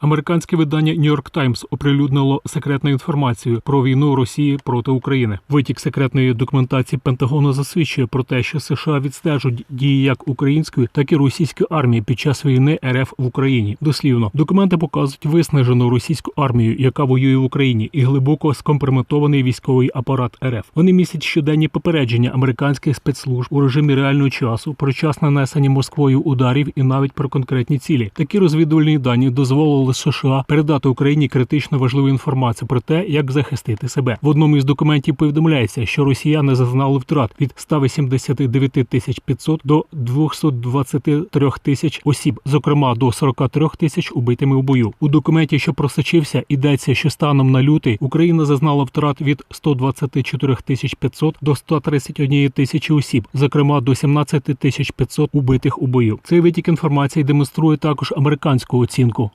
Американське видання York Times оприлюднило секретну інформацію про війну Росії проти України. Витік секретної документації Пентагону засвідчує про те, що США відстежують дії як української, так і російської армії під час війни РФ в Україні. Дослівно документи показують виснажену російську армію, яка воює в Україні, і глибоко скомпрометований військовий апарат РФ. Вони містять щоденні попередження американських спецслужб у режимі реального часу про час нанесення Москвою ударів і навіть про конкретні цілі. Такі розвідувальні дані дозволили США передати Україні критично важливу інформацію про те, як захистити себе. В одному із документів повідомляється, що росіяни зазнали втрат від 189 тисяч 500 до 223 тисяч осіб, зокрема до 43 тисяч убитими у бою. У документі, що просочився, йдеться, що станом на лютий Україна зазнала втрат від 124 тисяч 500 до 131 тисячі осіб, зокрема до 17 тисяч 500 убитих у бою. Цей витік інформації демонструє також американську оцінку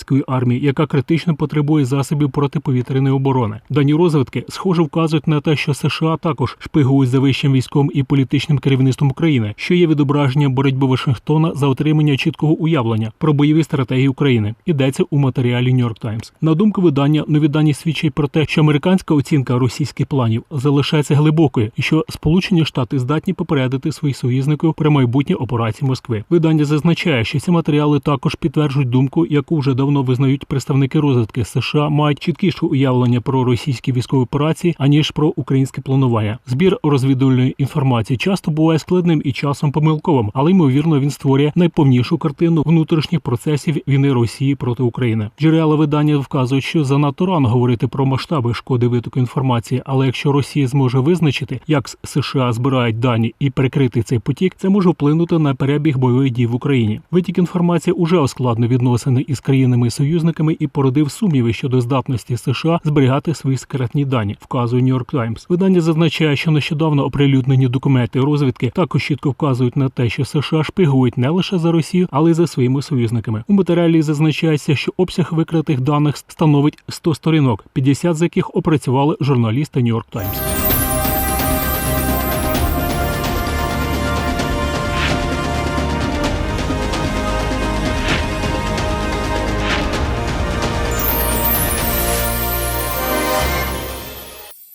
української армії, яка критично потребує засобів протиповітряної оборони. Дані розвитки схоже вказують на те, що США також шпигують за вищим військовим і політичним керівництвом України, що є відображенням боротьби Вашингтона за отримання чіткого уявлення про бойові стратегії України. Йдеться у матеріалі York Times. На думку видання, нові дані свідчать про те, що американська оцінка російських планів залишається глибокою, і що Сполучені Штати здатні попередити своїх союзників про майбутні операції Москви. Видання зазначає, що ці матеріали також підтверджують думку, яку вже давно визнають представники розвідки США, мають чіткіше уявлення про російські військові операції аніж про українське планування. Збір розвідувальної інформації часто буває складним і часом помилковим, але ймовірно він створює найповнішу картину внутрішніх процесів війни Росії проти України. Джерела видання вказують, що занадто рано говорити про масштаби шкоди витоку інформації, але якщо Росія зможе визначити, як США збирають дані і перекрити цей потік, це може вплинути на перебіг бойових дій в Україні. Витік інформації уже ускладнив відносини із країнами-союзниками і породив сумніви щодо здатності США зберігати свої секретні дані, вказує York Times. Видання зазначає, що нещодавно оприлюднені документи розвідки також чітко вказують на те, що США шпигують не лише за Росію, але й за своїми союзниками. У матеріалі зазначається, що обсяг викритих даних становить 100 сторінок, 50 з яких опрацювали журналісти York Times.